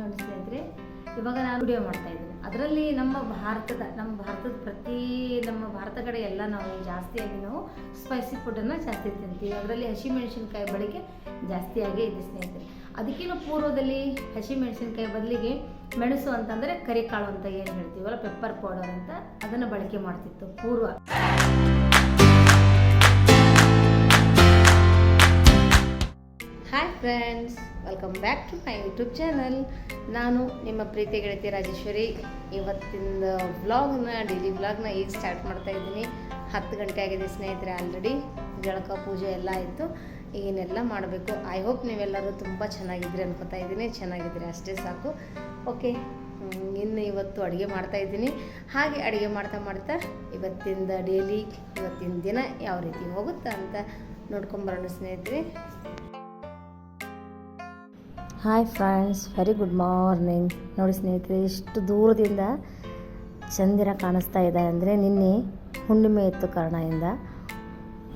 ನೋಡಿ ಸ್ನೇಹಿತರೆ ಇವಾಗ ನಾನು ವಿಡಿಯೋ ಮಾಡ್ತಾ ಇದ್ದೀನಿ. ಅದರಲ್ಲಿ ನಮ್ಮ ಭಾರತದ ನಮ್ಮ ಭಾರತದ ಪ್ರತಿ, ನಮ್ಮ ಭಾರತ ಕಡೆ ಎಲ್ಲ ನಾವು ಜಾಸ್ತಿಯಾಗಿ ನಾವು ಸ್ಪೈಸಿ ಫುಡ್ಡನ್ನು ಜಾಸ್ತಿ ತಿಂತೀವಿ. ಅದರಲ್ಲಿ ಹಸಿಮೆಣಸಿನ್ಕಾಯಿ ಬಳಕೆ ಜಾಸ್ತಿಯಾಗೇ ಇದೆ ಸ್ನೇಹಿತರೆ. ಅದಕ್ಕಿಂತ ಪೂರ್ವದಲ್ಲಿ ಹಸಿಮೆಣಸಿನ್ಕಾಯಿ ಬದಲಿಗೆ ಮೆಣಸು ಅಂತಂದರೆ ಕರಿಕಾಳು ಅಂತ ಏನು ಹೇಳ್ತೀವಲ್ಲ ಪೆಪ್ಪರ್ ಪೌಡರ್ ಅಂತ ಅದನ್ನು ಬಳಕೆ ಮಾಡ್ತಿತ್ತು ಪೂರ್ವ. Friends welcome back to my YouTube channel ನಾನು ನಿಮ್ಮ ಪ್ರೀತಿ ಗೆಳತಿ ರಾಜೇಶ್ವರಿ. ಇವತ್ತಿನ ವ್ಲಾಗ್ನ ಡೈಲಿ ವ್ಲಾಗ್ನ ಈಗ ಸ್ಟಾರ್ಟ್ ಮಾಡ್ತಾ ಇದ್ದೀನಿ. ಹತ್ತು ಗಂಟೆ ಆಗಿದೆ ಸ್ನೇಹಿತರೆ ಆಲ್ರೆಡಿ ಜಳಕ ಪೂಜೆ ಎಲ್ಲ ಆಯಿತು. ಏನೆಲ್ಲ ಮಾಡಬೇಕು? ಐ ಹೋಪ್ ನೀವೆಲ್ಲರೂ ತುಂಬ ಚೆನ್ನಾಗಿದ್ರಿ ಅನ್ಕೋತಾ ಇದ್ದೀನಿ. ಚೆನ್ನಾಗಿದ್ರಿ ಅಷ್ಟೇ ಸಾಕು. ಓಕೆ ಇನ್ನು ಇವತ್ತು ಅಡುಗೆ ಮಾಡ್ತಾ ಇದ್ದೀನಿ. ಹಾಗೆ ಅಡುಗೆ ಮಾಡ್ತಾ ಮಾಡ್ತಾ ಇವತ್ತಿಂದ ಡೈಲಿ ಇವತ್ತಿನ ದಿನ ಯಾವ ರೀತಿ ಹೋಗುತ್ತಾ ಅಂತ ನೋಡ್ಕೊಂಬರೋಣ ಸ್ನೇಹಿತರೆ. Hi friends very good morning ನೋಡಿ ಸ್ನೇಹಿತರೆ ಎಷ್ಟು ದೂರದಿಂದ ಚಂದಿರ ಕಾಣಿಸ್ತಾ ಇದೆ ಅಂದರೆ ನಿನ್ನೆ ಹುಣ್ಣಿಮೆ ಇತ್ತು ಕಾರಣದಿಂದ.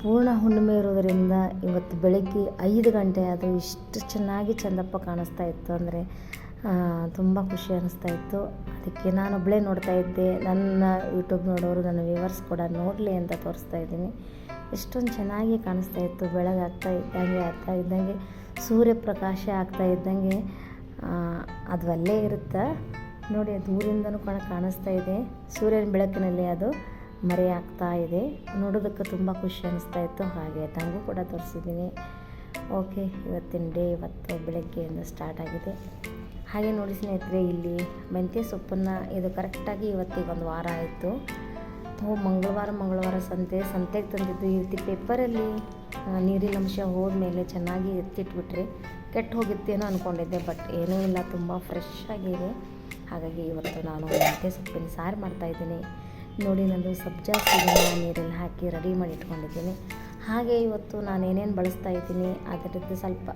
ಪೂರ್ಣ ಹುಣ್ಣಿಮೆ ಇರೋದರಿಂದ ಇವತ್ತು ಬೆಳಗ್ಗೆ ಐದು ಗಂಟೆ ಅದು ಇಷ್ಟು ಚೆನ್ನಾಗಿ ಚಂದಪ್ಪ ಕಾಣಿಸ್ತಾ ಇತ್ತು ಅಂದರೆ ತುಂಬ ಖುಷಿ ಅನ್ನಿಸ್ತಾ ಇತ್ತು. ಅದಕ್ಕೆ ನಾನೊಬ್ಬಳೇ ನೋಡ್ತಾ ಇದ್ದೆ. ನನ್ನ ಯೂಟ್ಯೂಬ್ ನೋಡೋರು ನನ್ನ ವ್ಯೂವರ್ಸ್ ಕೂಡ ನೋಡಲಿ ಅಂತ ತೋರಿಸ್ತಾ ಇದ್ದೀನಿ. ಎಷ್ಟೊಂದು ಚೆನ್ನಾಗಿ ಕಾಣಿಸ್ತಾ ಇತ್ತು, ಬೆಳಗಾಗ್ತಾ ಇದ್ದಂಗೆ ಆಗ್ತಾ ಇದ್ದಂಗೆ. ಸೂರ್ಯಪ್ರಕಾಶ ಆಗ್ತಾ ಇದ್ದಂಗೆ ಅದು ಅಲ್ಲೇ ಇರುತ್ತೆ. ನೋಡಿ, ಅದು ದೂರಿಂದನೂ ಕೂಡ ಕಾಣಿಸ್ತಾ ಇದೆ. ಸೂರ್ಯನ ಬೆಳಕಿನಲ್ಲಿ ಅದು ಮರೆಯಾಗ್ತಾ ಇದೆ. ನೋಡೋದಕ್ಕೆ ತುಂಬ ಖುಷಿ ಅನಿಸ್ತಾ ಇತ್ತು. ಹಾಗೆ ತಂಗೂ ಕೂಡ ತೋರಿಸಿದ್ದೀನಿ. ಓಕೆ, ಇವತ್ತಿನ ಡೇ ಇವತ್ತು ಬೆಳಗ್ಗೆಯಿಂದ ಸ್ಟಾರ್ಟ್ ಆಗಿದೆ. ಹಾಗೆ ನೋಡಿ ಸ್ನೇಹಿತರೆ, ಇಲ್ಲಿ ಮೆಂತ್ಯ ಸೊಪ್ಪನ್ನು ಇದು ಕರೆಕ್ಟಾಗಿ ಇವತ್ತಿಗೆ ಒಂದು ವಾರ ಆಯಿತು. ಮಂಗಳವಾರ ಮಂಗಳವಾರ ಸಂತೆ, ಸಂತೆಗೆ ತಂದಿದ್ದು ಈ ರೀತಿ ಪೇಪರಲ್ಲಿ ನೀರಿನ ಅಂಶ ಹೋದ್ಮೇಲೆ ಚೆನ್ನಾಗಿ ಎತ್ತಿಟ್ಬಿಟ್ರೆ ಕೆಟ್ಟು ಹೋಗಿತ್ತೇನೋ ಅಂದ್ಕೊಂಡಿದ್ದೆ ಬಟ್ ಏನೂ ಇಲ್ಲ, ತುಂಬ ಫ್ರೆಶ್ ಆಗಿದೆ. ಹಾಗಾಗಿ ಇವತ್ತು ನಾನು ಮೆಂತ್ಯ ಸೊಪ್ಪಿನ ಸಾರು ಮಾಡ್ತಾಯಿದ್ದೀನಿ ನೋಡಿ, ನಂದು ಸಬ್ಜಾ ಸೀರೆನ ನೀರಲ್ಲಿ ಹಾಕಿ ರೆಡಿ ಮಾಡಿ ಇಟ್ಕೊಂಡಿದ್ದೀನಿ ಹಾಗೆ ಇವತ್ತು ನಾನು ಏನೇನು ಬಳಸ್ತಾ ಇದ್ದೀನಿ, ಅದರದ್ದು ಸ್ವಲ್ಪ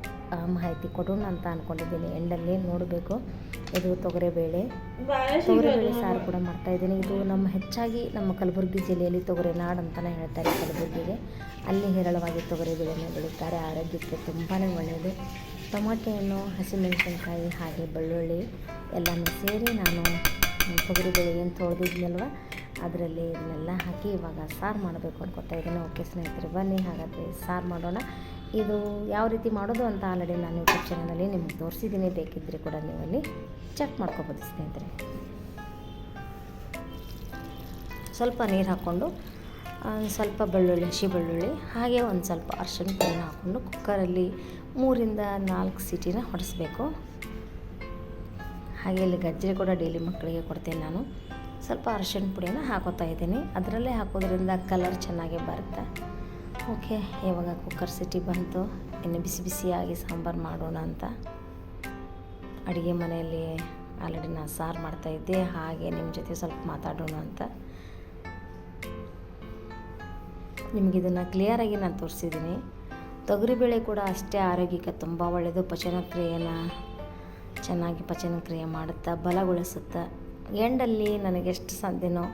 ಮಾಹಿತಿ ಕೊಡೋಣ ಅಂತ ಅಂದ್ಕೊಂಡಿದ್ದೀನಿ ಎಂಡಲ್ಲಿ ನೋಡಬೇಕು. ಇದು ತೊಗರಿಬೇಳೆ. ತೊಗರಿಬೇಳೆ ಸಾರು ಕೂಡ ಮಾಡ್ತಾ ಇದ್ದೀನಿ. ಇದು ನಮ್ಮ ಹೆಚ್ಚಾಗಿ ನಮ್ಮ ಕಲಬುರಗಿ ಜಿಲ್ಲೆಯಲ್ಲಿ ತೊಗರಿ ನಾಡು ಅಂತಲೇ ಹೇಳ್ತಾರೆ ಕಲಬುರಗಿಗೆ. ಅಲ್ಲಿ ಹೇರಳವಾಗಿ ತೊಗರೆಬೇಳೆನ ಬೆಳೀತಾರೆ. ಆರೋಗ್ಯಕ್ಕೆ ತುಂಬಾ ಒಳ್ಳೆಯದು ಟೊಮಾಟೆ ಹಣ್ಣು ಹಸಿಮೆಣಸಿನ್ಕಾಯಿ, ಹಾಗೆ ಬೆಳ್ಳುಳ್ಳಿ ಎಲ್ಲನೂ ಸೇರಿ ನಾನು ತೊಗರಿಬೇಳೆ ಏನು ತೊಳೆದಿದ್ನಲ್ವ? ಅದರಲ್ಲಿ ಇದನ್ನೆಲ್ಲ ಹಾಕಿ ಇವಾಗ ಸಾರು ಮಾಡಬೇಕು ಅನ್ಕೊತಾ ಇದ್ದೀನಿ. ಓಕೆ ಸ್ನೇಹಿತರೆ, ಬನ್ನಿ ಹಾಗಾದರೆ ಸಾರು ಮಾಡೋಣ. ಇದು ಯಾವ ರೀತಿ ಮಾಡೋದು ಅಂತ ಆಲ್ರೆಡಿ ನಾನು ಯೂಟ್ಯೂಬ್ ಚಾನಲಲ್ಲಿ ನಿಮ್ಗೆ ತೋರಿಸಿದ್ದೀನಿ. ಬೇಕಿದ್ದರೆ ಕೂಡ ನೀವಲ್ಲಿ ಚೆಕ್ ಮಾಡ್ಕೋಬೋದು ಸ್ನೇಹಿತರೆ. ಸ್ವಲ್ಪ ನೀರು ಹಾಕ್ಕೊಂಡು ಸ್ವಲ್ಪ ಬೆಳ್ಳುಳ್ಳಿ, ಹಸಿ ಬೆಳ್ಳುಳ್ಳಿ, ಹಾಗೆ ಒಂದು ಸ್ವಲ್ಪ ಅರ್ಶಿನ ಪುಡಿನ ಹಾಕ್ಕೊಂಡು ಕುಕ್ಕರಲ್ಲಿ ಮೂರಿಂದ ನಾಲ್ಕು ಸೀಟಿನ ಹೊಡೆಸ್ಬೇಕು. ಹಾಗೆ ಇಲ್ಲಿ ಗಜ್ಜರಿ ಕೂಡ ಡೈಲಿ ಮಕ್ಕಳಿಗೆ ಕೊಡ್ತೀನಿ ನಾನು. ಸ್ವಲ್ಪ ಅರಶಿನ ಪುಡಿಯನ್ನು ಹಾಕೋತಾ ಇದ್ದೀನಿ. ಅದರಲ್ಲೇ ಹಾಕೋದ್ರಿಂದ ಕಲರ್ ಚೆನ್ನಾಗಿ ಬರುತ್ತೆ. ಓಕೆ ಇವಾಗ ಕುಕ್ಕರ್ ಸಿಟಿ ಬಂತು. ಇನ್ನು ಬಿಸಿ ಬಿಸಿಯಾಗಿ ಸಾಂಬಾರು ಮಾಡೋಣ ಅಂತ. ಅಡುಗೆ ಮನೆಯಲ್ಲಿ ಆಲ್ರೆಡಿ ನಾನು ಸಾರು ಮಾಡ್ತಾಯಿದ್ದೆ ಹಾಗೆ ನಿಮ್ಮ ಜೊತೆ ಸ್ವಲ್ಪ ಮಾತಾಡೋಣ ಅಂತ. ನಿಮಗೆ ಇದನ್ನು ಕ್ಲಿಯರಾಗಿ ನಾನು ತೋರಿಸಿದ್ದೀನಿ. ತೊಗರಿಬೇಳೆ ಕೂಡ ಅಷ್ಟೇ ಆರೋಗ್ಯಕ್ಕೆ ತುಂಬ ಒಳ್ಳೆಯದು ಪಚನಕ್ರಿಯೆನ ಚೆನ್ನಾಗಿ ಪಚನಕ್ರಿಯೆ ಮಾಡುತ್ತಾ, ಬಲಗೊಳಿಸುತ್ತಾ, ಎಂಡಲ್ಲಿ ನನಗೆಷ್ಟು ಸಾಧ್ಯನೋ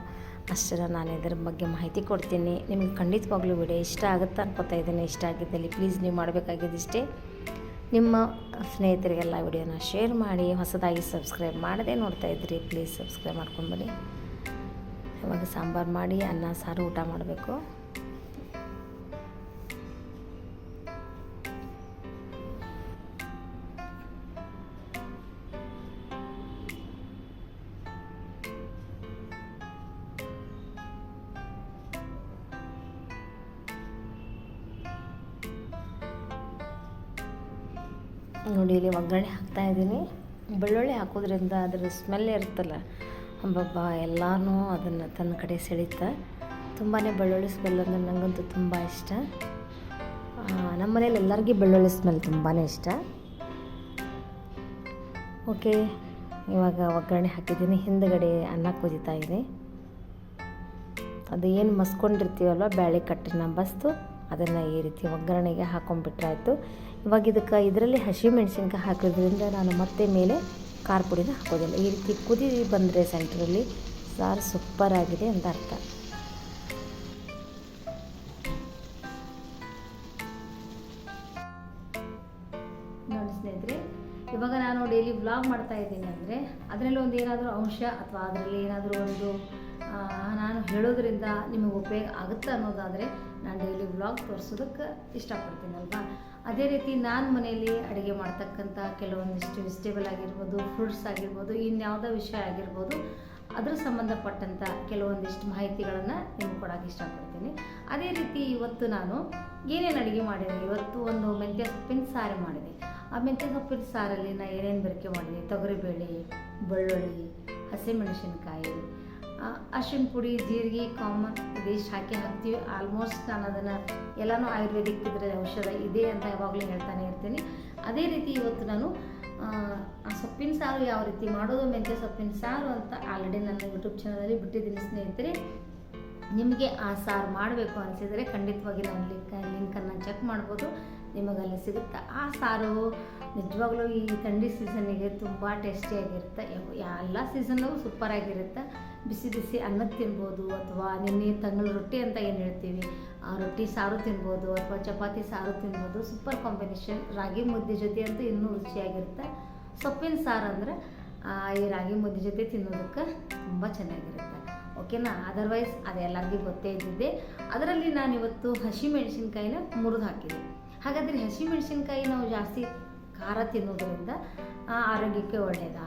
ಅಷ್ಟರ ನಾನು ಇದರ ಬಗ್ಗೆ ಮಾಹಿತಿ ಕೊಡ್ತೀನಿ. ನಿಮಗೆ ಖಂಡಿತವಾಗ್ಲೂ ವಿಡಿಯೋ ಇಷ್ಟ ಆಗುತ್ತೆ ಅನ್ಕೋತಾ ಇದ್ದೀನಿ. ಇಷ್ಟ ಆಗಿದ್ದಲ್ಲಿ ಪ್ಲೀಸ್ ನೀವು ಮಾಡಬೇಕಾಗಿದ್ದಿಷ್ಟೇ ನಿಮ್ಮ ಸ್ನೇಹಿತರಿಗೆಲ್ಲ ವಿಡಿಯೋನ ಶೇರ್ ಮಾಡಿ, ಹೊಸದಾಗಿ ಸಬ್ಸ್ಕ್ರೈಬ್ ಮಾಡದೆ ನೋಡ್ತಾ ಇದ್ರಿ ಪ್ಲೀಸ್ ಸಬ್ಸ್ಕ್ರೈಬ್ ಮಾಡ್ಕೊಂಡು ಬನ್ನಿ ಇವಾಗ ಸಾಂಬಾರು ಮಾಡಿ, ಅನ್ನ, ಸಾರು, ಊಟ ಮಾಡಬೇಕು. ಬೆಳ್ಳುಳ್ಳಿ ಹಾಕೋದ್ರಿಂದ ಅದರ ಸ್ಮೆಲ್ ಇರುತ್ತಲ್ಲ ಹಬ್ಬಬ್ಬ ಎಲ್ಲನೂ ಅದನ್ನು ತನ್ನ ಕಡೆ ಸೆಳೀತಾ ತುಂಬಾ ಬೆಳ್ಳುಳ್ಳಿ ಸ್ಮೆಲ್ ಅಂದರೆ ನನಗಂತೂ ತುಂಬ ಇಷ್ಟ. ನಮ್ಮ ಮನೇಲಿ ಎಲ್ಲರಿಗೂ ಬೆಳ್ಳುಳ್ಳಿ ಸ್ಮೆಲ್ ತುಂಬಾ ಇಷ್ಟ. ಓಕೆ, ಇವಾಗ ಒಗ್ಗರಣೆ ಹಾಕಿದ್ದೀನಿ. ಹಿಂದುಗಡೆ ಅನ್ನ ಕುದಿತಾ ಇದೆ. ಅದು ಏನು ಮಸ್ಕೊಂಡಿರ್ತೀವಲ್ವ, ಬ್ಯಾಳೆ ಕಟ್ಟಿನ ಬಸ್ತು ಅದನ್ನು ಈ ರೀತಿ ಒಗ್ಗರಣೆಗೆ ಹಾಕೊಂಡ್ಬಿಟ್ರೆ ಆಯಿತು ಇವಾಗ ಇದಕ್ಕೆ ಇದರಲ್ಲಿ ಹಸಿ ಮೆಣಸಿನ್ಕಾಯಿ ಹಾಕೋದ್ರಿಂದ ನಾನು ಮತ್ತೆ ಮೇಲೆ ಖಾರ ಪುಡಿನ ಹಾಕೋದಿಲ್ಲ. ಈ ರೀತಿ ಕುದಿ ಬಂದರೆ ಸೆಂಟ್ರಲ್ಲಿ ಸಾರು ಸೂಪರ್ ಆಗಿದೆ ಅಂತ ಅರ್ಥ. ನೋಡಿ ಇವಾಗ ನಾನು ಡೈಲಿ ವ್ಲಾಗ್ ಮಾಡ್ತಾ ಇದ್ದೀನಿ ಅಂದರೆ ಅದರಲ್ಲಿ ಒಂದು ಏನಾದರೂ ಅಂಶ ಅಥವಾ ಅದರಲ್ಲಿ ಏನಾದರೂ ಒಂದು ನಾನು ಹೇಳೋದ್ರಿಂದ ನಿಮಗೆ ಉಪಯೋಗ ಆಗುತ್ತೆ ಅನ್ನೋದಾದರೆ ನಾನು ಡೈಲಿ ವ್ಲಾಗ್ ತೋರಿಸೋದಕ್ಕೆ ಇಷ್ಟಪಡ್ತೀನಲ್ವಾ? ಅದೇ ರೀತಿ ನಾನು ಮನೆಯಲ್ಲಿ ಅಡುಗೆ ಮಾಡ್ತಕ್ಕಂಥ ಕೆಲವೊಂದಿಷ್ಟು ವೆಜಿಟೇಬಲ್ ಆಗಿರ್ಬೋದು ಫ್ರೂಟ್ಸ್ ಆಗಿರ್ಬೋದು, ಇನ್ಯಾವುದೋ ವಿಷಯ ಆಗಿರ್ಬೋದು, ಅದ್ರ ಸಂಬಂಧಪಟ್ಟಂಥ ಕೆಲವೊಂದಿಷ್ಟು ಮಾಹಿತಿಗಳನ್ನು ನಿಮ್ಗೆ ಕೊಡೋಕೆ ಇಷ್ಟಪಡ್ತೀನಿ. ಅದೇ ರೀತಿ ಇವತ್ತು ನಾನು ಏನೇನು ಅಡುಗೆ ಮಾಡಿದೆ? ಇವತ್ತು ಒಂದು ಮೆಂತ್ಯ ಸೊಪ್ಪಿನ ಸಾರು ಮಾಡಿದೆ. ಆ ಮೆಂತ್ಯ ಸೊಪ್ಪಿನ ಸಾರಲ್ಲಿ ನಾನು ಏನೇನು ಬೆರಕೆ ಮಾಡಿದೆ? ತೊಗರಿಬೇಳೆ, ಬೆಳ್ಳುಳ್ಳಿ, ಹಸಿಮೆಣಸಿನ್ಕಾಯಿ ಅರಿಶಿನ ಪುಡಿ ಜೀರಿಗೆ ಕಾಮನ್ ಇದಿಷ್ಟು ಹಾಕಿ ಹಾಕ್ತೀವಿ. ಆಲ್ಮೋಸ್ಟ್ ನಾನು ಅದನ್ನು ಎಲ್ಲನೂ ಆಯುರ್ವೇದಿಕ್ ಇದ್ರೆ ಔಷಧ ಇದೆ ಅಂತ ಯಾವಾಗಲೂ ಹೇಳ್ತಾನೆ ಇರ್ತೀನಿ. ಅದೇ ರೀತಿ ಇವತ್ತು ನಾನು ಆ, ಸೊಪ್ಪಿನ ಸಾರು ಯಾವ ರೀತಿ ಮಾಡೋದು ಮೆಂತ್ಯ ಸೊಪ್ಪಿನ ಸಾರು ಅಂತ ಆಲ್ರೆಡಿ ನನ್ನ ಯೂಟ್ಯೂಬ್ ಚಾನಲಲ್ಲಿ ಬಿಟ್ಟಿದ್ದೀನಿ ಸ್ನೇಹಿತರೆ. ನಿಮಗೆ ಆ ಸಾರು ಮಾಡಬೇಕು ಅನಿಸಿದರೆ ಖಂಡಿತವಾಗಿ ನಾನು ಲಿಂಕ್ ಲಿಂಕನ್ನು ಚೆಕ್ ಮಾಡ್ಬೋದು. ನಿಮಗೆ ಅಲ್ಲಿ ಸಿಗುತ್ತೆ? ಆ ಸಾರು ನಿಜವಾಗ್ಲೂ ಈ ಥಂಡಿ ಸೀಸನ್ನಿಗೆ ತುಂಬ ಟೇಸ್ಟಿಯಾಗಿರುತ್ತೆ ಎಲ್ಲ ಸೀಸನ್ನೂ ಸೂಪರಾಗಿರುತ್ತೆ ಬಿಸಿ ಬಿಸಿ ಅನ್ನ ತಿನ್ಬೋದು ಅಥವಾ ನಿನ್ನೆ ತಂಗಳ ರೊಟ್ಟಿ ಅಂತ ಏನು ಹೇಳ್ತೀವಿ? ಆ ರೊಟ್ಟಿ ಸಾರು ತಿನ್ಬೋದು ಅಥವಾ ಚಪಾತಿ ಸಾರು ತಿನ್ಬೋದು. Super combination. ರಾಗಿ ಮುದ್ದೆ ಜೊತೆ ಅಂತೂ ಇನ್ನೂ ರುಚಿಯಾಗಿರುತ್ತೆ. ಸೊಪ್ಪಿನ ಸಾರು ಅಂದರೆ ಈ ರಾಗಿ ಮುದ್ದೆ ಜೊತೆ ತಿನ್ನೋದಕ್ಕೆ ತುಂಬ ಚೆನ್ನಾಗಿರುತ್ತೆ. ಓಕೆನಾ? ಅದರ್ವೈಸ್ ಅದೆಲ್ಲರಿಗೂ ಗೊತ್ತೇ ಇದ್ದಿದ್ದೆ. ಅದರಲ್ಲಿ ನಾನಿವತ್ತು ಹಸಿ ಹಸಿಮೆಣಸಿನ್ಕಾಯಿನ ಮುರಿದು ಹಾಕಿದೆ. ಹಾಗಾದರೆ ಹಸಿ ಮೆಣಸಿನ್ಕಾಯಿ ನಾವು ಜಾಸ್ತಿ ಖಾರ ತಿನ್ನೋದ್ರಿಂದ ಆರೋಗ್ಯಕ್ಕೆ ಒಳ್ಳೆಯದಾ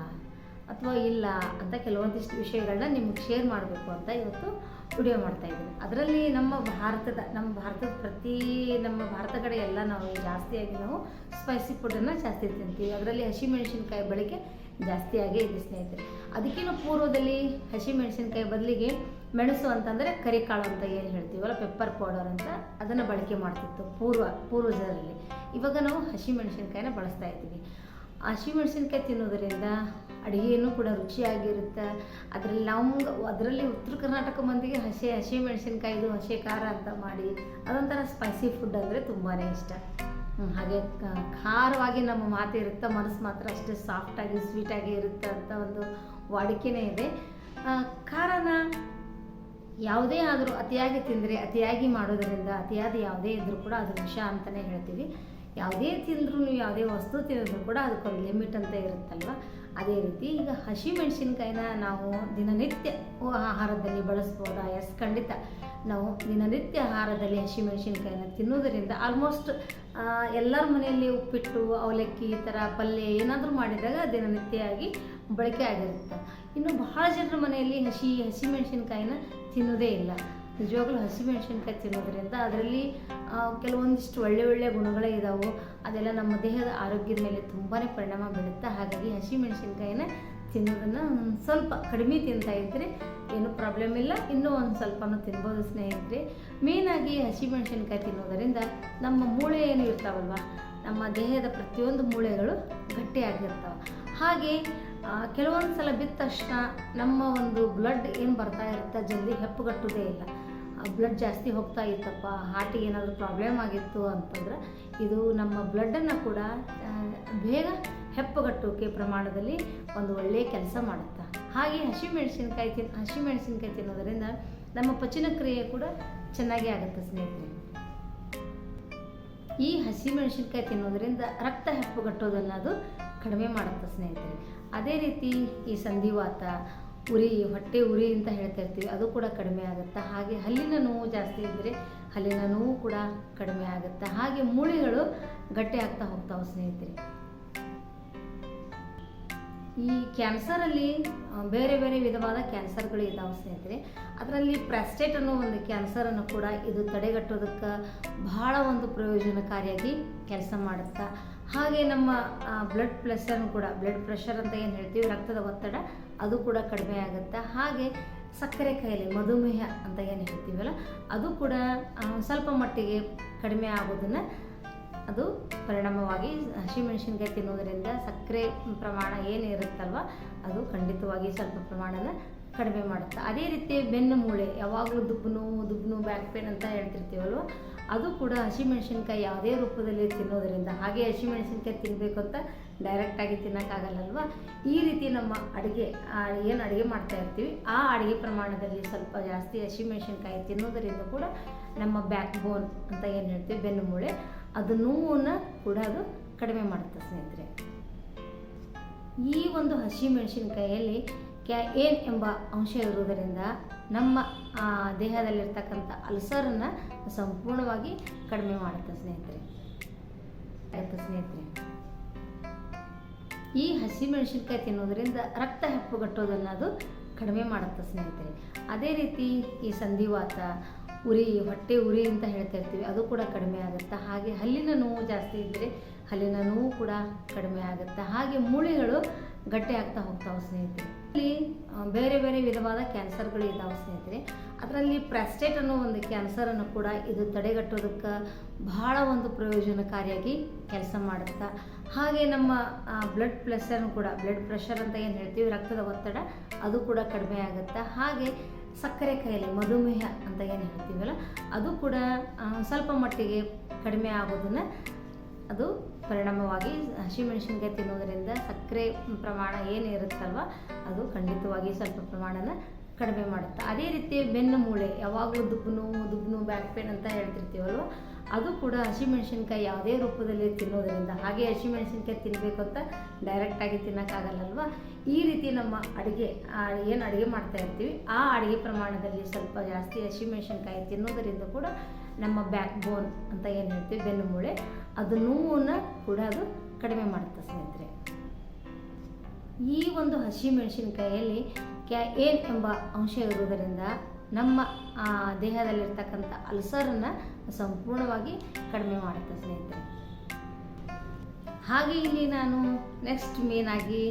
ಅಥವಾ ಇಲ್ಲ ಅಂತ ಕೆಲವೊಂದಿಷ್ಟು ವಿಷಯಗಳನ್ನ ನಿಮ್ಗೆ ಶೇರ್ ಮಾಡಬೇಕು ಅಂತ ಇವತ್ತು ವಿಡಿಯೋ ಮಾಡ್ತಾ ಇದ್ದೀನಿ. ಅದರಲ್ಲಿ ನಮ್ಮ ಭಾರತದ ನಮ್ಮ ಭಾರತದ ಪ್ರತಿ, ನಮ್ಮ ಭಾರತ ಕಡೆ ಎಲ್ಲ ನಾವು ಜಾಸ್ತಿಯಾಗಿ ನಾವು ಸ್ಪೈಸಿ ಫುಡ್ಡನ್ನು ಜಾಸ್ತಿ ತಿಂತೀವಿ. ಅದರಲ್ಲಿ ಹಸಿ ಮೆಣಸಿನ್ಕಾಯಿ ಬಳಕೆ ಜಾಸ್ತಿಯಾಗೇ ಇದೆ ಸ್ನೇಹಿತರೆ. ಅದಕ್ಕಿಂತ ಪೂರ್ವದಲ್ಲಿ ಹಸಿ ಮೆಣಸಿನ್ಕಾಯಿ ಬದಲಿಗೆ ಮೆಣಸು ಅಂತಂದರೆ ಕರಿಕಾಳು ಅಂತ ಏನು ಹೇಳ್ತೀವಲ್ಲ ಪೆಪ್ಪರ್ ಪೌಡರ್ ಅಂತ ಅದನ್ನು ಬಳಕೆ ಮಾಡ್ತಿತ್ತು ಪೂರ್ವ, ಪೂರ್ವಜರಲ್ಲಿ. ಇವಾಗ ನಾವು ಹಸಿ ಮೆಣಸಿನ್ಕಾಯಿನ ಬಳಸ್ತಾ ಇದ್ದೀವಿ. ಹಸಿ ಮೆಣಸಿನ್ಕಾಯಿ ತಿನ್ನೋದರಿಂದ ಅಡುಗೆಯೂ ಕೂಡ ರುಚಿಯಾಗಿರುತ್ತೆ. ಅದರಲ್ಲಿ ನಮ್ಗೆ ಅದರಲ್ಲಿ ಉತ್ತರ ಕರ್ನಾಟಕ ಮಂದಿಗೆ ಹಸಿ ಹಸಿ ಮೆಣಸಿನ್ಕಾಯಿದು ಹಸಿ ಖಾರ ಅಂತ ಮಾಡಿ, ಅದೊಂಥರ ಸ್ಪೈಸಿ ಫುಡ್ ಅಂದರೆ ತುಂಬಾ ಇಷ್ಟ. ಹಾಗೆ ಖಾರವಾಗಿ ನಮ್ಮ ಮಾತು ಇರುತ್ತೆ, ಮನಸ್ಸು ಮಾತ್ರ ಅಷ್ಟೇ ಸಾಫ್ಟಾಗಿ ಸ್ವೀಟಾಗಿ ಇರುತ್ತೆ ಅಂತ ಒಂದು ವಾಡಿಕೆನೇ ಇದೆ. ಖಾರನ ಯಾವುದೇ ಆದರೂ ಅತಿಯಾಗಿ ತಿಂದರೆ, ಅತಿಯಾಗಿ ಮಾಡೋದರಿಂದ ಅತಿಯಾದ ಯಾವುದೇ ಇದ್ದರೂ ಕೂಡ ಅದು ವಿಷ ಅಂತಲೇ ಹೇಳ್ತೀವಿ. ಯಾವುದೇ ತಿಂದರೂ ಯಾವುದೇ ವಸ್ತು ತಿಂದರೂ ಕೂಡ ಅದಕ್ಕೊಂದು ಲಿಮಿಟ್ ಅಂತ ಇರುತ್ತಲ್ವ? ಅದೇ ರೀತಿ ಈಗ ಹಸಿ ಮೆಣಸಿನ್ಕಾಯಿನ ನಾವು ದಿನನಿತ್ಯ ಆಹಾರದಲ್ಲಿ ಬಳಸ್ಬೋದಾ? ಎಸ್ ಖಂಡಿತ. ನಾವು ದಿನನಿತ್ಯ ಆಹಾರದಲ್ಲಿ ಹಸಿ ಮೆಣಸಿನ್ಕಾಯಿನ ತಿನ್ನೋದರಿಂದ ಆಲ್ಮೋಸ್ಟ್ ಎಲ್ಲರ ಮನೆಯಲ್ಲಿ ಉಪ್ಪಿಟ್ಟು, ಅವಲಕ್ಕಿ ಈ ಥರ ಪಲ್ಯ ಏನಾದರೂ ಮಾಡಿದಾಗ ದಿನನಿತ್ಯವಾಗಿ ಬಳಕೆ ಆಗಿರುತ್ತೆ. ಇನ್ನು ಬಹಳ ಜನರ ಮನೆಯಲ್ಲಿ ಹಸಿ ಹಸಿ ಮೆಣಸಿನ್ಕಾಯಿನ ತಿನ್ನೋದೇ ಇಲ್ಲ. ನಿಜವಾಗ್ಲೂ ಹಸಿಮೆಣಸಿನ್ಕಾಯಿ ತಿನ್ನೋದ್ರಿಂದ ಅದರಲ್ಲಿ ಕೆಲವೊಂದಿಷ್ಟು ಒಳ್ಳೆ ಒಳ್ಳೆ ಗುಣಗಳೇ ಇದ್ದಾವೆ ಅದೆಲ್ಲ ನಮ್ಮ ದೇಹದ ಆರೋಗ್ಯದ ಮೇಲೆ ತುಂಬಾ ಪರಿಣಾಮ ಬೀಳುತ್ತೆ. ಹಾಗಾಗಿ ಹಸಿಮೆಣಸಿನ್ಕಾಯಿನ ತಿನ್ನೋದನ್ನು ಸ್ವಲ್ಪ ಕಡಿಮೆ ತಿಂತಾ ಇದ್ದರೆ ಏನು ಪ್ರಾಬ್ಲಮ್ ಇಲ್ಲ. ಇನ್ನೂ ಒಂದು ಸ್ವಲ್ಪನೂ ತಿನ್ಬೋದು ಸ್ನೇಹಿತರೆ. ಮೇಯ್ನಾಗಿ ಹಸಿಮೆಣಸಿನ್ಕಾಯಿ ತಿನ್ನೋದರಿಂದ ನಮ್ಮ ಮೂಳೆ ಏನು ಇರ್ತಾವಲ್ವ? ನಮ್ಮ ದೇಹದ ಪ್ರತಿಯೊಂದು ಮೂಳೆಗಳು ಗಟ್ಟಿಯಾಗಿರ್ತಾವೆ. ಹಾಗೆ ಕೆಲವೊಂದು ಸಲ ಬಿದ್ದ ತಕ್ಷಣ ನಮ್ಮ ಒಂದು ಬ್ಲಡ್ ಏನು ಬರ್ತಾ ಇರುತ್ತೆ ಜಲ್ದಿ ಹೆಪ್ಪುಗಟ್ಟೋದೇ ಇಲ್ಲ. ಬ್ಲಡ್ ಜಾಸ್ತಿ ಹೋಗ್ತಾ ಇತ್ತಪ್ಪ ಹಾರ್ಟಿಗೆ ಏನಾದರೂ ಪ್ರಾಬ್ಲಮ್ ಆಗಿತ್ತು ಅಂತಂದ್ರೆ ಇದು ನಮ್ಮ ಬ್ಲಡ್ಡನ್ನು ಕೂಡ ಬೇಗ ಹೆಪ್ಪುಗಟ್ಟೋಕೆ ಪ್ರಮಾಣದಲ್ಲಿ ಒಂದು ಒಳ್ಳೆಯ ಕೆಲಸ ಮಾಡುತ್ತೆ. ಹಾಗೆ ಹಸಿ ಮೆಣಸಿನ್ಕಾಯಿ ತಿನ್, ಹಸಿ ಮೆಣಸಿನ್ಕಾಯಿ ತಿನ್ನೋದರಿಂದ ನಮ್ಮ ಪಚನ ಕ್ರಿಯೆ ಕೂಡ ಚೆನ್ನಾಗಿ ಆಗುತ್ತೆ ಸ್ನೇಹಿತರೆ. ಈ ಹಸಿ ತಿನ್ನೋದರಿಂದ ತಿನ್ನೋದ್ರಿಂದ ರಕ್ತ ಹೆಪ್ಪುಗಟ್ಟೋದನ್ನು ಅದು ಕಡಿಮೆ ಮಾಡುತ್ತೆ ಸ್ನೇಹಿತರೆ. ಅದೇ ರೀತಿ ಈ ಸಂಧಿವಾತ, ಉರಿ, ಹೊಟ್ಟೆ ಉರಿ ಅಂತ ಹೇಳ್ತಾ ಇರ್ತೀವಿ, ಅದು ಕೂಡ ಕಡಿಮೆ ಆಗುತ್ತೆ. ಹಾಗೆ ಹಲ್ಲಿನ ನೋವು ಜಾಸ್ತಿ ಇದ್ದರೆ ಹಲ್ಲಿನ ನೋವು ಕೂಡ ಕಡಿಮೆ ಆಗುತ್ತೆ. ಹಾಗೆ ಮೂಳೆಗಳು ಗಟ್ಟಿ ಆಗ್ತಾ ಹೋಗ್ತಾವೆ ಸ್ನೇಹಿತರೆ. ಈ ಕ್ಯಾನ್ಸರಲ್ಲಿ ಬೇರೆ ಬೇರೆ ವಿಧವಾದ ಕ್ಯಾನ್ಸರ್ಗಳು ಇದ್ದಾವೆ ಸ್ನೇಹಿತರೆ. ಅದರಲ್ಲಿ ಪ್ರಾಸ್ಟೇಟ್ ಅನ್ನೋ ಒಂದು ಕ್ಯಾನ್ಸರನ್ನು ಕೂಡ ಇದು ತಡೆಗಟ್ಟೋದಕ್ಕೆ ಬಹಳ ಒಂದು ಪ್ರಯೋಜನಕಾರಿಯಾಗಿ ಕೆಲಸ ಮಾಡುತ್ತೆ ಹಾಗೆ ನಮ್ಮ ಬ್ಲಡ್ ಪ್ರೆಷರ್ ಕೂಡ ಬ್ಲಡ್ ಪ್ರೆಷರ್ ಅಂತ ಏನು ಹೇಳ್ತೀವಿ, ರಕ್ತದ ಒತ್ತಡ ಅದು ಕೂಡ ಕಡಿಮೆ ಆಗುತ್ತೆ. ಹಾಗೆ ಸಕ್ಕರೆ ಕಾಯಿಲೆ ಮಧುಮೇಹ ಅಂತ ಏನು ಹೇಳ್ತೀವಲ್ಲ, ಅದು ಕೂಡ ಸ್ವಲ್ಪ ಮಟ್ಟಿಗೆ ಕಡಿಮೆ ಆಗೋದನ್ನು ಅದು ಪರಿಣಾಮವಾಗಿ ಹಸಿಮೆಣಸಿನ್ಕಾಯಿ ತಿನ್ನೋದರಿಂದ ಸಕ್ಕರೆ ಪ್ರಮಾಣ ಏನು ಇರುತ್ತಲ್ವ, ಅದು ಖಂಡಿತವಾಗಿ ಸ್ವಲ್ಪ ಪ್ರಮಾಣನ ಕಡಿಮೆ ಮಾಡುತ್ತೆ. ಅದೇ ರೀತಿ ಬೆನ್ನು ಮೂಳೆ, ಯಾವಾಗಲೂ ದುಬ್ಬು ನೋವು ಬ್ಯಾಕ್ ಪೇನ್ ಅಂತ ಹೇಳ್ತಿರ್ತೀವಲ್ವ ಅದು ಕೂಡ ಹಸಿಮೆಣಸಿನ್ಕಾಯಿ ಯಾವುದೇ ರೂಪದಲ್ಲಿ ತಿನ್ನೋದರಿಂದ ಹಾಗೆ ಹಸಿಮೆಣಸಿನ್ಕಾಯಿ ತಿನ್ನಬೇಕು ಅಂತ ಡೈರೆಕ್ಟಾಗಿ ತಿನ್ನೋಕ್ಕಾಗಲ್ಲಲ್ವ? ಈ ರೀತಿ ನಮ್ಮ ಅಡುಗೆ ಏನು ಅಡುಗೆ ಮಾಡ್ತಾ ಇರ್ತೀವಿ, ಆ ಅಡುಗೆ ಪ್ರಮಾಣದಲ್ಲಿ ಸ್ವಲ್ಪ ಜಾಸ್ತಿ ಹಸಿಮೆಣಸಿನ್ಕಾಯಿ ತಿನ್ನೋದರಿಂದ ಕೂಡ ನಮ್ಮ ಬ್ಯಾಕ್ ಬೋನ್ ಅಂತ ಏನು ಹೇಳ್ತೀವಿ ಬೆನ್ನು ಮೂಳೆ ಅದು ನೋವನ್ನು ಕೂಡ ಅದು ಕಡಿಮೆ ಮಾಡುತ್ತೆ ಸ್ನೇಹಿತರೆ. ಈ ಒಂದು ಹಸಿ ಮೆಣಸಿನಕಾಯಿಯಲ್ಲಿ ಕ್ಯಾ, ಏನ್ ಎಂಬ ಅಂಶ ಇರುವುದರಿಂದ ನಮ್ಮ ದೇಹದಲ್ಲಿರ್ತಕ್ಕಂಥ ಅಲ್ಸರನ್ನು ಸಂಪೂರ್ಣವಾಗಿ ಕಡಿಮೆ ಮಾಡುತ್ತೆ ಸ್ನೇಹಿತರೆ. ಆಯ್ತು ಸ್ನೇಹಿತರೆ? ಈ ಹಸಿ ಮೆಣಸಿನ್ಕಾಯಿ ತಿನ್ನೋದ್ರಿಂದ ರಕ್ತ ಹೆಪ್ಪುಗಟ್ಟೋದನ್ನು ಅದು ಕಡಿಮೆ ಮಾಡುತ್ತೆ ಸ್ನೇಹಿತರೆ. ಅದೇ ರೀತಿ ಈ ಸಂಧಿವಾತ ಉರಿ ಹೊಟ್ಟೆ ಉರಿ ಅಂತ ಹೇಳ್ತಾ ಇರ್ತೀವಿ ಅದು ಕೂಡ ಕಡಿಮೆ ಆಗುತ್ತೆ. ಹಾಗೆ ಹಲ್ಲಿನ ನೋವು ಜಾಸ್ತಿ ಇದ್ದರೆ ಹಲ್ಲಿನ ನೋವು ಕೂಡ ಕಡಿಮೆ ಆಗುತ್ತೆ. ಹಾಗೆ ಮೂಳೆಗಳು ಗಟ್ಟಿ ಆಗ್ತಾ ಹೋಗ್ತಾವೆ ಸ್ನೇಹಿತರೆ. ಆ, ಬೇರೆ ಬೇರೆ ವಿಧವಾದ ಕ್ಯಾನ್ಸರ್ಗಳು ಇದ್ದಾವೆ ಸ್ನೇಹಿತರೆ. ಅದರಲ್ಲಿ ಪ್ರಾಸ್ಟೇಟ್ ಅನ್ನೋ ಒಂದು ಕ್ಯಾನ್ಸರನ್ನು ಕೂಡ ಇದು ತಡೆಗಟ್ಟೋದಕ್ಕೆ ಬಹಳ ಒಂದು ಪ್ರಯೋಜನಕಾರಿಯಾಗಿ ಕೆಲಸ ಮಾಡುತ್ತೆ. ಹಾಗೆ ನಮ್ಮ ಬ್ಲಡ್ ಪ್ರೆಷರ್ನು ಕೂಡ ಬ್ಲಡ್ ಪ್ರೆಷರ್ ಅಂತ ಏನು ಹೇಳ್ತೀವಿ, ರಕ್ತದ ಒತ್ತಡ, ಅದು ಕೂಡ ಕಡಿಮೆ ಆಗುತ್ತೆ. ಹಾಗೆ ಸಕ್ಕರೆ ಕಾಯಿಲೆ ಮಧುಮೇಹ ಅಂತ ಏನು ಹೇಳ್ತೀವಲ್ಲ, ಅದು ಕೂಡ ಸ್ವಲ್ಪ ಮಟ್ಟಿಗೆ ಕಡಿಮೆ ಆಗೋದನ್ನು ಅದು ಪರಿಣಾಮವಾಗಿ ಹಸಿಮೆಣಸಿನ್ಕಾಯಿ ತಿನ್ನೋದರಿಂದ ಸಕ್ಕರೆ ಪ್ರಮಾಣ ಏನು ಇರುತ್ತಲ್ವ, ಅದು ಖಂಡಿತವಾಗಿ ಸ್ವಲ್ಪ ಪ್ರಮಾಣನ ಕಡಿಮೆ ಮಾಡುತ್ತೆ. ಅದೇ ರೀತಿ ಬೆನ್ನು ಮೂಳೆ, ಯಾವಾಗಲೂ ದುಬ್ಬು ದುಬ್ಬನು ದುಬ್ಬು ಬ್ಯಾಕ್ ಪೇನ್ ಅಂತ ಹೇಳ್ತಿರ್ತೀವಲ್ವ, ಅದು ಕೂಡ ಹಸಿಮೆಣಸಿನ್ಕಾಯಿ ಯಾವುದೇ ರೂಪದಲ್ಲಿ ತಿನ್ನೋದರಿಂದ, ಹಾಗೆ ಹಸಿಮೆಣಸಿನ್ಕಾಯಿ ತಿನ್ನಬೇಕು ಅಂತ ಡೈರೆಕ್ಟಾಗಿ ತಿನ್ನೋಕ್ಕಾಗಲ್ಲಲ್ವ, ಈ ರೀತಿ ನಮ್ಮ ಅಡುಗೆ ಏನು ಅಡುಗೆ ಮಾಡ್ತಾ ಇರ್ತೀವಿ, ಆ ಅಡುಗೆ ಪ್ರಮಾಣದಲ್ಲಿ ಸ್ವಲ್ಪ ಜಾಸ್ತಿ ಹಸಿಮೆಣಸಿನ್ಕಾಯಿ ತಿನ್ನೋದರಿಂದ ಕೂಡ ನಮ್ಮ ಬ್ಯಾಕ್ ಬೋನ್ ಅಂತ ಏನು ಹೇಳ್ತೀವಿ, ಬೆನ್ನು ಮೂಳೆ. ಅದು ನೋವನ್ನು ಕೂಡ ಅದು ಕಡಿಮೆ ಮಾಡುತ್ತೆ ಸ್ನೇಹಿತರೆ. ಈ ಒಂದು ಹಸಿ ಮೆಣಸಿನಕಾಯಿಯಲ್ಲಿ ಕ್ಯಾ ಏನ್ ಎಂಬ ಅಂಶ ಇರುವುದರಿಂದ ನಮ್ಮ ದೇಹದಲ್ಲಿರ್ತಕ್ಕಂಥ ಅಲ್ಸರನ್ನು ಸಂಪೂರ್ಣವಾಗಿ ಕಡಿಮೆ ಮಾಡುತ್ತೆ ಸ್ನೇಹಿತರೆ. ಹಾಗೆ ಇಲ್ಲಿ ನಾನು ನೆಕ್ಸ್ಟ್ ಮೇನಾಗಿ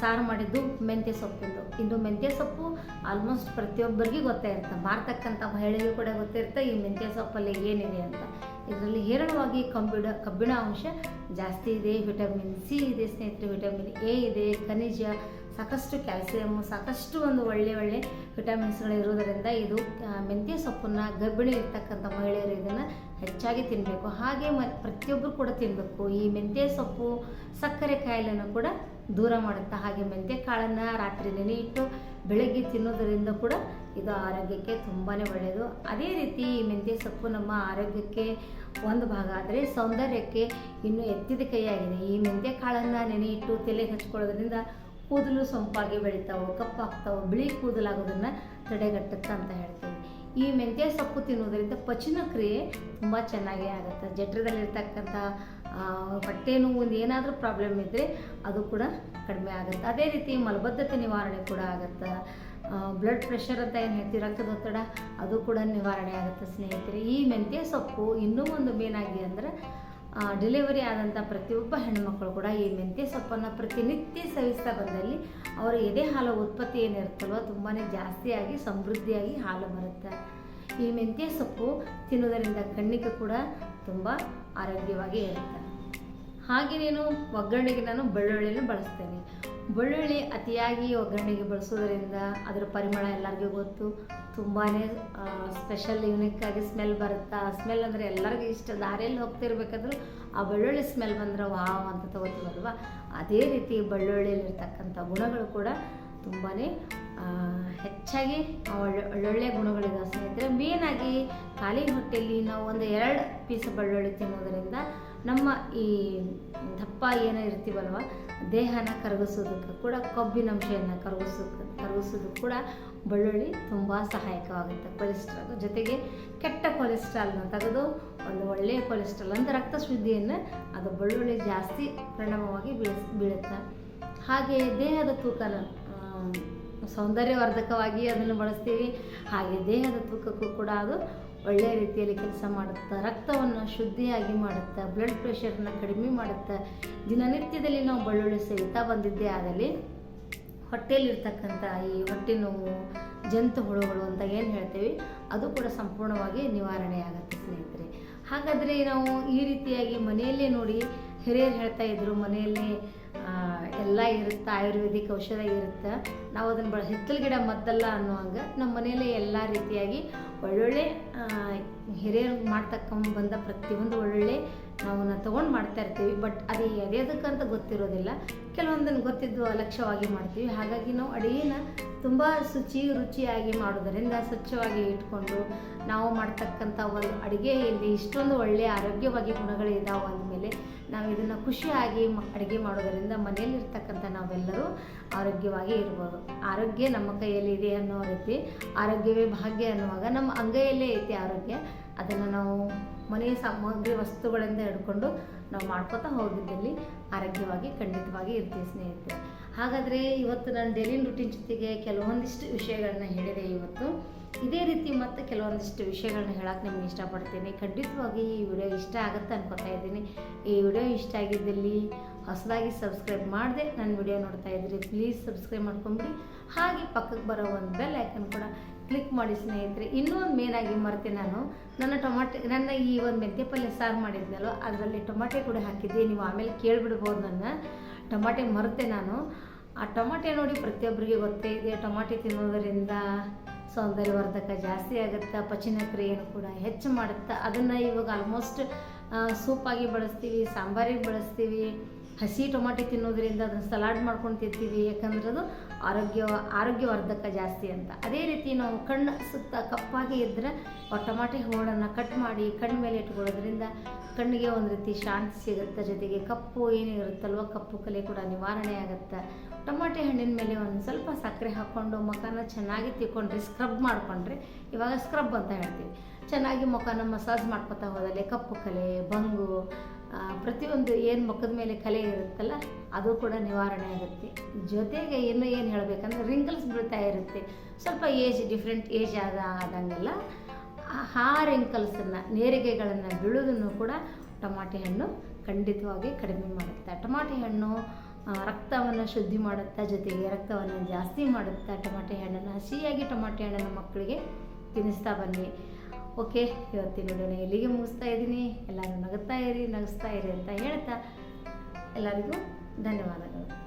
ಸಾರು ಮಾಡಿದ್ದು ಮೆಂತ್ಯ ಸೊಪ್ಪಿಂದು. ಇನ್ನು ಮೆಂತ್ಯ ಸೊಪ್ಪು ಆಲ್ಮೋಸ್ಟ್ ಪ್ರತಿಯೊಬ್ಬರಿಗೂ ಗೊತ್ತೇ ಇರುತ್ತೆ. ಮಾರ್ತಕ್ಕಂಥ ಮಹಿಳೆಗೂ ಕೂಡ ಗೊತ್ತಿರುತ್ತೆ ಈ ಮೆಂತ್ಯ ಸೊಪ್ಪಲ್ಲಿ ಏನಿದೆ ಅಂತ. ಇದರಲ್ಲಿ ಹೇರಳವಾಗಿ ಕಬ್ಬಿಣ ಕಬ್ಬಿಣ ಅಂಶ ಜಾಸ್ತಿ ಇದೆ, ವಿಟಮಿನ್ ಸಿ ಇದೆ, ಸ್ನೇಹಿತರೆ, ವಿಟಮಿನ್ ಎ ಇದೆ, ಖನಿಜ, ಸಾಕಷ್ಟು ಕ್ಯಾಲ್ಸಿಯಮ್ ಸಾಕಷ್ಟು ಒಂದು ಒಳ್ಳೆ ಒಳ್ಳೆ ವಿಟಮಿನ್ಸ್ಗಳು ಇರೋದರಿಂದ ಇದು ಮೆಂತ್ಯ ಸೊಪ್ಪನ್ನು ಗರ್ಭಿಣಿ ಇರ್ತಕ್ಕಂಥ ಮಹಿಳೆಯರು ಇದನ್ನು ಹೆಚ್ಚಾಗಿ ತಿನ್ನಬೇಕು ಹಾಗೆ ಮ ಪ್ರತಿಯೊಬ್ಬರು ಕೂಡ ತಿನ್ನಬೇಕು ಈ ಮೆಂತ್ಯ ಸೊಪ್ಪು ಸಕ್ಕರೆ ಕಾಯಿಲೆಯನ್ನು ಕೂಡ ದೂರ ಮಾಡುತ್ತೆ. ಹಾಗೆ ಮೆಂತ್ಯ ಕಾಳನ್ನು ರಾತ್ರಿ ನೆನೆಯಿಟ್ಟು ಬೆಳಗ್ಗೆ ತಿನ್ನೋದರಿಂದ ಕೂಡ ಇದು ಆರೋಗ್ಯಕ್ಕೆ ತುಂಬಾ ಒಳ್ಳೆಯದು ಅದೇ ರೀತಿ ಈ ಮೆಂತ್ಯ ಸೊಪ್ಪು ನಮ್ಮ ಆರೋಗ್ಯಕ್ಕೆ ಒಂದು ಭಾಗ. ಆದರೆ ಸೌಂದರ್ಯಕ್ಕೆ ಇನ್ನೂ ಎತ್ತಿದ ಕೈಯಾಗಿದೆ. ಈ ಮೆಂತ್ಯ ಕಾಳನ್ನು ನೆನೆ ಇಟ್ಟು ತಲೆಗೆ ಹಚ್ಕೊಳ್ಳೋದ್ರಿಂದ ಕೂದಲು ಸೊಂಪಾಗಿ ಬೆಳಿತಾವೆ, ಕಪ್ಪಾಗ್ತಾವೆ, ಬಿಳಿ ಕೂದಲಾಗೋದನ್ನು ತಡೆಗಟ್ಟುತ್ತೆ ಅಂತ ಹೇಳ್ತೀವಿ. ಈ ಮೆಂತ್ಯ ಸೊಪ್ಪು ತಿನ್ನೋದ್ರಿಂದ ಪಚನ ಕ್ರಿಯೆ ತುಂಬ ಚೆನ್ನಾಗೇ ಆಗುತ್ತೆ. ಜಠರದಲ್ಲಿರ್ತಕ್ಕಂಥ ಹೊಟ್ಟೆ ನೋವು ಏನಾದರೂ ಪ್ರಾಬ್ಲಮ್ ಇದ್ದರೆ ಅದು ಕೂಡ ಕಡಿಮೆ ಆಗುತ್ತೆ. ಅದೇ ರೀತಿ ಮಲಬದ್ಧತೆ ನಿವಾರಣೆ ಕೂಡ ಆಗುತ್ತೆ. ಬ್ಲಡ್ ಪ್ರೆಷರ್ ಅಂತ ಏನು ಹೇಳ್ತೀವಿ ರಕ್ತದೊತ್ತಡ ಅದು ಕೂಡ ನಿವಾರಣೆ ಆಗುತ್ತೆ ಸ್ನೇಹಿತರೆ. ಈ ಮೆಂತ್ಯ ಸೊಪ್ಪು ಇನ್ನೂ ಒಂದು ಮೇನಾಗಿ ಅಂದರೆ ಡೆಲಿವರಿ ಆದಂಥ ಪ್ರತಿಯೊಬ್ಬ ಹೆಣ್ಣುಮಕ್ಕಳು ಕೂಡ ಈ ಮೆಂತ್ಯ ಸೊಪ್ಪನ್ನು ಪ್ರತಿನಿತ್ಯ ಸೇವಿಸ್ತಾ ಬಂದಲ್ಲಿ ಅವರ ಎದೆ ಹಾಲು ಉತ್ಪತ್ತಿ ಏನಿರುತ್ತಲ್ವ ತುಂಬಾ ಜಾಸ್ತಿಯಾಗಿ, ಸಮೃದ್ಧಿಯಾಗಿ ಹಾಲು ಬರುತ್ತೆ. ಈ ಮೆಂತ್ಯ ಸೊಪ್ಪು ತಿನ್ನೋದರಿಂದ ಕಣ್ಣಿಗೆ ಕೂಡ ತುಂಬ ಆರೋಗ್ಯವಾಗಿ ಇರುತ್ತೆ. ಹಾಗೆ ನೀನು ಒಗ್ಗರಣೆಗೆ ನಾನು ಬೆಳ್ಳುಳ್ಳಿನ ಬಳಸ್ತೇನೆ. ಬೆಳ್ಳುಳ್ಳಿ ಅತಿಯಾಗಿ ಒಗ್ಗರಣೆಗೆ ಬಳಸೋದ್ರಿಂದ ಅದರ ಪರಿಮಳ ಎಲ್ಲರಿಗೂ ಗೊತ್ತು. ತುಂಬಾ ಸ್ಪೆಷಲ್ ಯೂನಿಕ್ಕಾಗಿ ಸ್ಮೆಲ್ ಬರುತ್ತಾ? ಸ್ಮೆಲ್ ಅಂದರೆ ಎಲ್ಲರಿಗೂ ಇಷ್ಟ. ದಾರಿಯಲ್ಲಿ ಹೋಗ್ತಿರ್ಬೇಕಾದ್ರೂ ಆ ಬೆಳ್ಳುಳ್ಳಿ ಸ್ಮೆಲ್ ಬಂದರೆ ವಾವ್ ಅಂತ ತಗೋತೀವಲ್ವ ಅದೇ ರೀತಿ ಬೆಳ್ಳುಳ್ಳಿಯಲ್ಲಿರ್ತಕ್ಕಂಥ ಗುಣಗಳು ಕೂಡ ತುಂಬಾ ಹೆಚ್ಚಾಗಿ ಒಳ್ಳೆ, ಒಳ್ಳೊಳ್ಳೆ ಗುಣಗಳಿದೆ ಸ್ನೇಹಿತರೆ ಮೇನಾಗಿ ಖಾಲಿ ಹೊಟ್ಟೆಯಲ್ಲಿ ನಾವು ಒಂದು ಎರಡು ಪೀಸ್ ಬೆಳ್ಳುಳ್ಳಿ ತಿನ್ನೋದರಿಂದ ನಮ್ಮ ಈ ದಪ್ಪ ಏನೋ ಇರ್ತೀವಲ್ವ, ದೇಹನ ಕರಗಿಸೋದಕ್ಕೆ ಕೂಡ ಕೊಬ್ಬಿನಂಶವನ್ನು ಕರಗಿಸೋದಕ್ಕೆ ಕರಗಿಸೋದಕ್ಕೆ ಕೂಡ ಬೆಳ್ಳುಳ್ಳಿ ತುಂಬ ಸಹಾಯಕವಾಗುತ್ತೆ ಕೊಲೆಸ್ಟ್ರಾಲ್ ಜೊತೆಗೆ ಕೆಟ್ಟ ಕೊಲೆಸ್ಟ್ರಾಲ್ನ ತೆಗೆದು ಒಂದು ಒಳ್ಳೆಯ ಕೊಲೆಸ್ಟ್ರಾಲ್ ಅಂದರೆ ರಕ್ತ ಶುದ್ಧಿಯನ್ನು ಅದು ಬೆಳ್ಳುಳ್ಳಿ ಜಾಸ್ತಿ ಪರಿಣಾಮವಾಗಿ ಬೀಳಿಸ್ ಬೀಳುತ್ತೆ. ಹಾಗೆ ದೇಹದ ತೂಕನ ಸೌಂದರ್ಯವರ್ಧಕವಾಗಿ ಅದನ್ನು ಬಳಸ್ತೀವಿ. ಹಾಗೆ ದೇಹದ ತೂಕಕ್ಕೂ ಕೂಡ ಅದು ಒಳ್ಳೆಯ ರೀತಿಯಲ್ಲಿ ಕೆಲಸ ಮಾಡುತ್ತೆ, ರಕ್ತವನ್ನು ಶುದ್ಧಿಯಾಗಿ ಮಾಡುತ್ತೆ ಬ್ಲಡ್ ಪ್ರೆಷರ್ನ ಕಡಿಮೆ ಮಾಡುತ್ತೆ, ದಿನನಿತ್ಯದಲ್ಲಿ ನಾವು ಬೆಳ್ಳುಳ್ಳಿ ಸೇವಿತಾ ಬಂದಿದ್ದೇ ಆಗಲಿ ಹೊಟ್ಟೆಯಲ್ಲಿರ್ತಕ್ಕಂಥ ಈ ಹೊಟ್ಟೆ ನೋವು, ಜಂತು ಹುಳುಗಳು ಅಂತ ಏನು ಹೇಳ್ತೀವಿ, ಅದು ಕೂಡ ಸಂಪೂರ್ಣವಾಗಿ ನಿವಾರಣೆ ಆಗುತ್ತೆ ಸ್ನೇಹಿತರೆ. ಹಾಗಾದರೆ ನಾವು ಈ ರೀತಿಯಾಗಿ ಮನೆಯಲ್ಲೇ ನೋಡಿ, ಹಿರಿಯರು ಹೇಳ್ತಾ ಇದ್ರು, ಮನೆಯಲ್ಲೇ ಎಲ್ಲ ಇರುತ್ತೆ, ಆಯುರ್ವೇದಿಕ್ ಔಷಧ ಇರುತ್ತೆ, ನಾವು ಅದನ್ನು ಬಳ ಹಿತ್ತಲ ಗಿಡ ಮದ್ದಲ್ಲ ಅನ್ನುವಾಗ ನಮ್ಮ ಮನೆಯಲ್ಲೇ ಎಲ್ಲ ರೀತಿಯಾಗಿ ಒಳ್ಳೊಳ್ಳೆ ಹಿರಿಯರು ಮಾಡ್ತಕ್ಕ ಬಂದ ಪ್ರತಿಯೊಂದು ಒಳ್ಳೊಳ್ಳೆ ನಾವು ತೊಗೊಂಡು ಮಾಡ್ತಾ ಇರ್ತೀವಿ. ಬಟ್ ಅದು ಎದೆದಕ್ಕಂತ ಗೊತ್ತಿರೋದಿಲ್ಲ. ಕೆಲವೊಂದನ್ನು ಗೊತ್ತಿದ್ದು ಅಲಕ್ಷ್ಯವಾಗಿ ಮಾಡ್ತೀವಿ. ಹಾಗಾಗಿ ನಾವು ಅಡುಗೆನ ತುಂಬ ಶುಚಿ, ರುಚಿಯಾಗಿ ಮಾಡೋದರಿಂದ ಸ್ವಚ್ಛವಾಗಿ ಇಟ್ಕೊಂಡು ನಾವು ಮಾಡ್ತಕ್ಕಂಥ ಒಂದು ಅಡುಗೆಯಲ್ಲಿ ಇಷ್ಟೊಂದು ಒಳ್ಳೆಯ ಆರೋಗ್ಯವಾಗಿ ಗುಣಗಳಿದ್ದಾವೆ ಅಂದಮೇಲೆ ಆದಮೇಲೆ ನಾವು ಇದನ್ನು ಖುಷಿಯಾಗಿ ಅಡುಗೆ ಮಾಡೋದರಿಂದ ಮನೆಯಲ್ಲಿರ್ತಕ್ಕಂಥ ನಾವೆಲ್ಲರೂ ಆರೋಗ್ಯವಾಗಿ ಇರ್ಬೋದು. ಆರೋಗ್ಯ ನಮ್ಮ ಕೈಯಲ್ಲಿ ಇದೆ ಅನ್ನೋ ರೀತಿ, ಆರೋಗ್ಯವೇ ಭಾಗ್ಯ ಅನ್ನುವಾಗ ನಮ್ಮ ಅಂಗೈಯಲ್ಲೇ ಐತಿ ಆರೋಗ್ಯ. ಅದನ್ನು ನಾವು ಮನೆಯ ಸಾಮಗ್ರಿ ವಸ್ತುಗಳಿಂದ ಹಿಡ್ಕೊಂಡು ನಾವು ಮಾಡ್ಕೋತಾ ಹೋಗಿದ್ದಲ್ಲಿ ಆರೋಗ್ಯವಾಗಿ, ಖಂಡಿತವಾಗಿ ಇರ್ತೀವಿ ಸ್ನೇಹಿತರೆ. ಹಾಗಾದರೆ ಇವತ್ತು ನಾನು ಡೈಲಿ ರುಟೀನ್ ಜೊತೆಗೆ ಕೆಲವೊಂದಿಷ್ಟು ವಿಷಯಗಳನ್ನ ಹೇಳಿದೆ ಇವತ್ತು. ಇದೇ ರೀತಿ ಮತ್ತೆ ಕೆಲವೊಂದಿಷ್ಟು ವಿಷಯಗಳನ್ನ ಹೇಳಕ್ಕೆ ನಿಮ್ಗೆ ಇಷ್ಟಪಡ್ತೀನಿ. ಖಂಡಿತವಾಗಿ ಈ ವಿಡಿಯೋ ಇಷ್ಟ ಆಗುತ್ತೆ ಅನ್ಕೋತಾ ಇದ್ದೀನಿ. ಈ ವಿಡಿಯೋ ಇಷ್ಟ ಆಗಿದ್ದಲ್ಲಿ ಹೊಸದಾಗಿ ಸಬ್ಸ್ಕ್ರೈಬ್ ಮಾಡಿದೆ ನನ್ನ ವಿಡಿಯೋ ನೋಡ್ತಾ ಇದ್ರಿ ಪ್ಲೀಸ್ ಸಬ್ಸ್ಕ್ರೈಬ್ ಮಾಡ್ಕೊಂಬಿಡಿ. ಹಾಗೆ ಪಕ್ಕಕ್ಕೆ ಬರೋ ಒಂದು ಬೆಲ್ ಐಕನ್ ಕೂಡ ಕ್ಲಿಕ್ ಮಾಡಿ ಸ್ನೇಹಿತರೆ. ಇನ್ನೂ ಒಂದು ಮೇನಾಗಿ ಮರ್ತೀನಿ ನಾನು. ನನ್ನ ಟೊಮಾಟೆ, ನನ್ನ ಈ ಒಂದು ಮೆಂತ್ಯ ಪಲ್ಯ ಸಾರು ಮಾಡಿದ್ನಲ್ಲೋ, ಅದರಲ್ಲಿ ಟೊಮಾಟೆ ಕೂಡ ಹಾಕಿದ್ದೆ. ನೀವು ಆಮೇಲೆ ಕೇಳಿಬಿಡ್ಬೋದು ನನ್ನ. ಟೊಮಾಟೆ ಮರೆತೆ ನಾನು. ಆ ಟೊಮಾಟೆ ನೋಡಿ ಪ್ರತಿಯೊಬ್ಬರಿಗೆ ಗೊತ್ತೇ ಇದೆ. ಟೊಮಾಟೆ ತಿನ್ನೋದರಿಂದ ಸೌಂದರ್ಯವರ್ಧಕ ಜಾಸ್ತಿ ಆಗುತ್ತೆ ಪಚನ ಕ್ರಿಯೆಯನ್ನು ಕೂಡ ಹೆಚ್ಚು ಮಾಡುತ್ತೆ, ಅದನ್ನು ಇವಾಗ ಆಲ್ಮೋಸ್ಟ್ ಸೂಪಾಗಿ ಬಳಸ್ತೀವಿ, ಸಾಂಬಾರಿಗೆ ಬಳಸ್ತೀವಿ, ಹಸಿ ಟೊಮಾಟೆ ತಿನ್ನೋದ್ರಿಂದ ಅದನ್ನು ಸಲಾಡ್ ಮಾಡ್ಕೊಂಡು ತಿಂತೀವಿ, ಯಾಕಂದ್ರೆ ಅದು ಆರೋಗ್ಯ, ಆರೋಗ್ಯವರ್ಧಕ ಜಾಸ್ತಿ ಅಂತ. ಅದೇ ರೀತಿ ನಾವು ಕಣ್ಣು ಸುತ್ತ ಕಪ್ಪಾಗಿ ಇದ್ದರೆ ಟೊಮಾಟೆ ಹೋಳನ್ನು ಕಟ್ ಮಾಡಿ ಕಣ್ಣು ಮೇಲೆ ಇಟ್ಕೊಳ್ಳೋದ್ರಿಂದ ಕಣ್ಣಿಗೆ ಒಂದು ರೀತಿ ಶಾಂತಿ ಸಿಗುತ್ತೆ. ಜೊತೆಗೆ ಕಪ್ಪು ಏನಿರುತ್ತಲ್ವ, ಕಪ್ಪು ಕಲೆ ಕೂಡ ನಿವಾರಣೆ ಆಗುತ್ತೆ. ಟೊಮಾಟೆ ಹಣ್ಣಿನ ಮೇಲೆ ಒಂದು ಸ್ವಲ್ಪ ಸಕ್ಕರೆ ಹಾಕ್ಕೊಂಡು ಮುಖನ ಚೆನ್ನಾಗಿ ತಿಕ್ಕೊಂಡ್ರೆ ಸ್ಕ್ರಬ್ ಮಾಡಿಕೊಂಡ್ರೆ. ಇವಾಗ ಸ್ಕ್ರಬ್ ಅಂತ ಹೇಳ್ತೀವಿ. ಚೆನ್ನಾಗಿ ಮುಖನ ಮಸಾಜ್ ಮಾಡ್ಕೊತಾ ಹೋದಲ್ಲಿ ಕಪ್ಪು ಕಲೆ ಬಂಗು ಪ್ರತಿಯೊಂದು ಏನು ಮುಖದ ಮೇಲೆ ಕಲೆ ಇರುತ್ತಲ್ಲ, ಅದು ಕೂಡ ನಿವಾರಣೆ ಆಗುತ್ತೆ. ಜೊತೆಗೆ ಇನ್ನೂ ಏನು ಹೇಳಬೇಕಂದ್ರೆ ರಿಂಕಲ್ಸ್ ಬೀಳ್ತಾ ಇರುತ್ತೆ. ಸ್ವಲ್ಪ ಏಜ್ ಡಿಫ್ರೆಂಟ್ ಏಜ್ ಆದ, ಆದಂಗೆಲ್ಲ ಆ- ರಿಂಕಲ್ಸನ್ನು ನೇರಿಗೆಗಳನ್ನು ಬೀಳೋದನ್ನು ಕೂಡ ಟೊಮಾಟೆ ಹಣ್ಣು ಖಂಡಿತವಾಗಿ ಕಡಿಮೆ ಮಾಡುತ್ತೆ. ಟೊಮಾಟೆ ಹಣ್ಣು ರಕ್ತವನ್ನು ಶುದ್ಧಿ ಮಾಡುತ್ತಾ ಜೊತೆಗೆ ರಕ್ತವನ್ನು ಜಾಸ್ತಿ ಮಾಡುತ್ತಾ ಟೊಮಾಟೆ ಹಣ್ಣನ್ನು ಹಸಿಯಾಗಿ ಟೊಮಾಟೆ ಹಣ್ಣನ್ನು ಮಕ್ಕಳಿಗೆ ತಿನ್ನಿಸ್ತಾ ಬನ್ನಿ. ಓಕೆ, ಇವತ್ತಿನ ವಿಡಿಯೋನ ಎಲ್ಲಿಗೆ ಮುಗಿಸ್ತಾ ಇದ್ದೀನಿ. ಎಲ್ಲರೂ ನಗುತ್ತಾ ಇರಿ, ನಗಿಸ್ತಾ ಇರಿ ಅಂತ ಹೇಳ್ತಾ ಎಲ್ಲರಿಗೂ ಧನ್ಯವಾದಗಳು.